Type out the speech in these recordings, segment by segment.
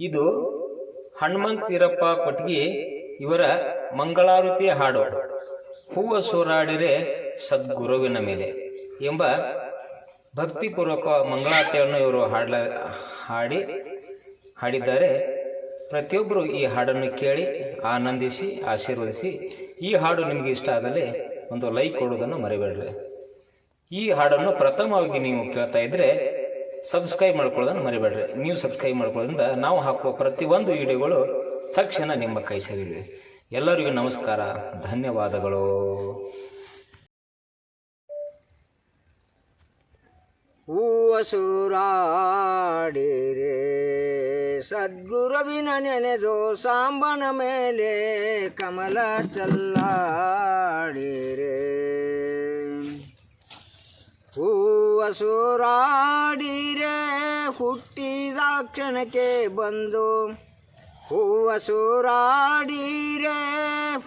ಇದು ಹನುಮಂತಿರಪ್ಪ ಕೊಟ್ಗಿ ಇವರ ಮಂಗಳಾರುತಿಯ ಹಾಡು. ಹೂವ ಸೂರಾಡಿರೆ ಸದ್ಗುರುವಿನ ಮೇಲೆ ಎಂಬ ಭಕ್ತಿಪೂರ್ವಕ ಮಂಗಳಾರತಿಯನ್ನು ಇವರು ಹಾಡಲ, ಹಾಡಿ, ಹಾಡಿದ್ದಾರೆ. ಪ್ರತಿಯೊಬ್ಬರು ಈ ಹಾಡನ್ನು ಕೇಳಿ ಆನಂದಿಸಿ, ಆಶೀರ್ವದಿಸಿ ಈ ಹಾಡು ನಿಮಗೆ ಇಷ್ಟ ಆದಲ್ಲಿ ಒಂದು ಲೈಕ್ ಕೊಡುವುದನ್ನು ಮರಿಬೇಡ್ರಿ. ಈ ಹಾಡನ್ನು ಪ್ರಥಮವಾಗಿ ನೀವು ಕೇಳ್ತಾ ಇದ್ರೆ ಸಬ್ಸ್ಕ್ರೈಬ್ ಮಾಡ್ಕೊಳ್ಳೋದನ್ನು ಮರಿಬೇಡ್ರಿ. ನೀವು ಸಬ್ಸ್ಕ್ರೈಬ್ ಮಾಡ್ಕೊಳ್ಳೋದ್ರಿಂದ ನಾವು ಹಾಕುವ ಪ್ರತಿಯೊಂದು ವಿಡಿಯೋಗಳು ತಕ್ಷಣ ನಿಮ್ಮ ಕೈ ಸೇರಿವೆ ಎಲ್ಲರಿಗೂ ನಮಸ್ಕಾರ. ಧನ್ಯವಾದಗಳು. ಹೂವ ಸೂರಾಡಿರೆ ಸದ್ಗುರುವಿನ ನೆನೆದು ಸಾಂಬನ ಮೇಲೆ ಕಮಲ ಚಲ್ಲಾಡಿರೆ ಹೂವ ಸೂರಾಡಿರೆ ಹುಟ್ಟಿದ ಕ್ಷಣಕ್ಕೆ ಬಂದು. ಹೂವಸೂರಾಡಿರೆ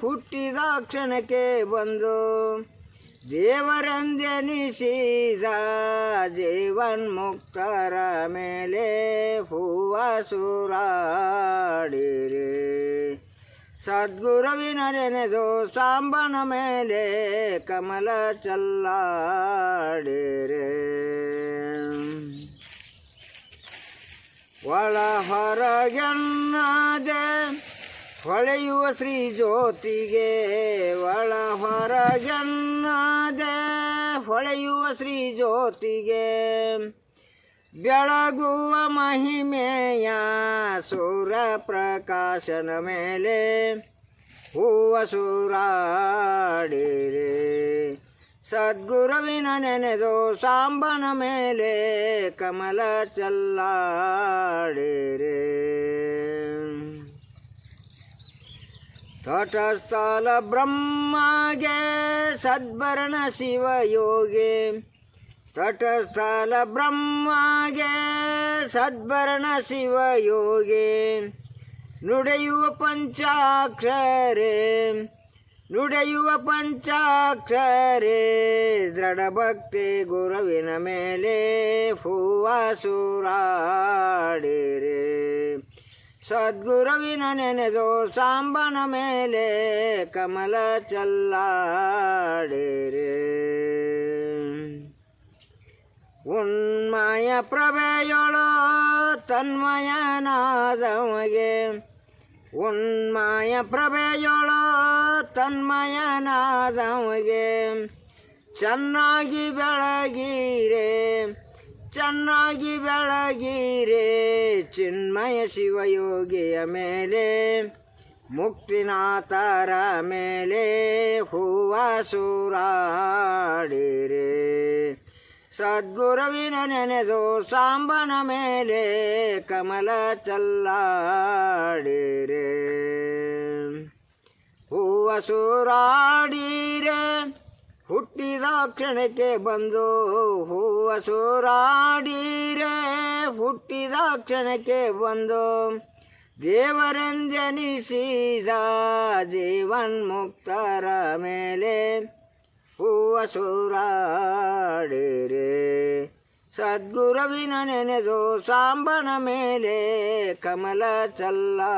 ಹುಟ್ಟಿದ ಕ್ಷಣಕ್ಕೆ ಬಂದು. ದೇವರೆಂದೆನಿಸಿದ ಜೀವನ್ಮುಕ್ತರ ಮೇಲೆ ಹೂವ ಸೂರಾಡಿರೆ ಸದ್ಗುರುವಿನ ನೆನೆದು ಸಾಂಬನ ಮೇಲೆ ಕಮಲ ಚಲ್ಲಾಡಿರೆ. ಒಳ ಹೊರಗೆನ್ನದೆ ಹೊಳೆಯುವ ಶ್ರೀ ಜ್ಯೋತಿಗೆ ಒಳ ಹೊರಗೆನ್ನದೆ ಹೊಳೆಯುವ ಶ್ರೀ ಜ್ಯೋತಿಗೆ, ಬೆಳಗುವ ಸೂರ್ಯ ಪ್ರಕಾಶನ ಮೇಲೆ ಹೂವ ಸೂರಾಡಿರಿ. ಸದ್ಗುರುವಿನ ನೆನೆದು ಸಾಂಬನ ಮೇಲೆ ಕಮಲ ಚಲ್ಲಾಡಿರಿ. ತಟಸ್ಥಲ ಬ್ರಹ್ಮಗೆ ಸದ್ಭರಣ ಶಿವಯೋಗಿ ತಟಸ್ಥಲ ಬ್ರಹ್ಮಗೆ ಸದ್ಭರಣ ಶಿವಯೋಗಿ. ನುಡೆಯುವ ಪಂಚಾಕ್ಷರೇ ನುಡೆಯುವ ಪಂಚಾಕ್ಷರೇ ದೃಢ ಭಕ್ತಿ ಗುರುವಿನ ಮೇಲೆ ಹೂವಾಸುರಾಡಿರಿ. ಸೂರಾಡಿರೆ ಸದ್ಗುರುವಿನ ನೆನೆದು ಸಾಂಬನ ಮೇಲೆ ಕಮಲ ಚಲ್ಲಾಡಿರೆ. ಉನ್ಮಯ ಪ್ರಭೆಯೊಳು ತನ್ಮಯನಾದವಗೆ. ಉನ್ಮಯ ಪ್ರಭೆಯೊಳು ತನ್ಮಯನಾದವಗೆ. ಚೆನ್ನಾಗಿ ಬೆಳಗಿರೆ ಚೆನ್ನಾಗಿ ಬೆಳಗಿರೆ ಚಿನ್ಮಯ ಶಿವಯೋಗಿಯ ಮೇಲೆ. ಮುಕ್ತಿನಾಥರ ಮೇಲೆ ಹೂವ ಸೂರಾಡಿರೆ. ಸದ್ಗುರುವಿನ ನೆನೆದು ಸಾಂಬನ ಮೇಲೆ ಕಮಲ ಚಲ್ಲಾಡಿರೆ. ಹೂವ ಸೂರಾಡಿರೆ, ಹುಟ್ಟಿದ ಕ್ಷಣಕ್ಕೆ ಬಂದು ಹೂವ ಸೂರಾಡಿರೆ, ಹುಟ್ಟಿದ ಕ್ಷಣಕ್ಕೆ ಬಂದು ದೇವರೆಂದೆನಿಸಿದ ಜೀವನ್ಮುಕ್ತರ ಮೇಲೆ ಹೂವ ಸೂರಾಡಿರೆ ಸದ್ಗುರುವಿನ ನೆನೆದು ಸಾಂಬನ ಮೇಲೆ ಕಮಲ ಚಲ್ಲಾಡಿರೆ.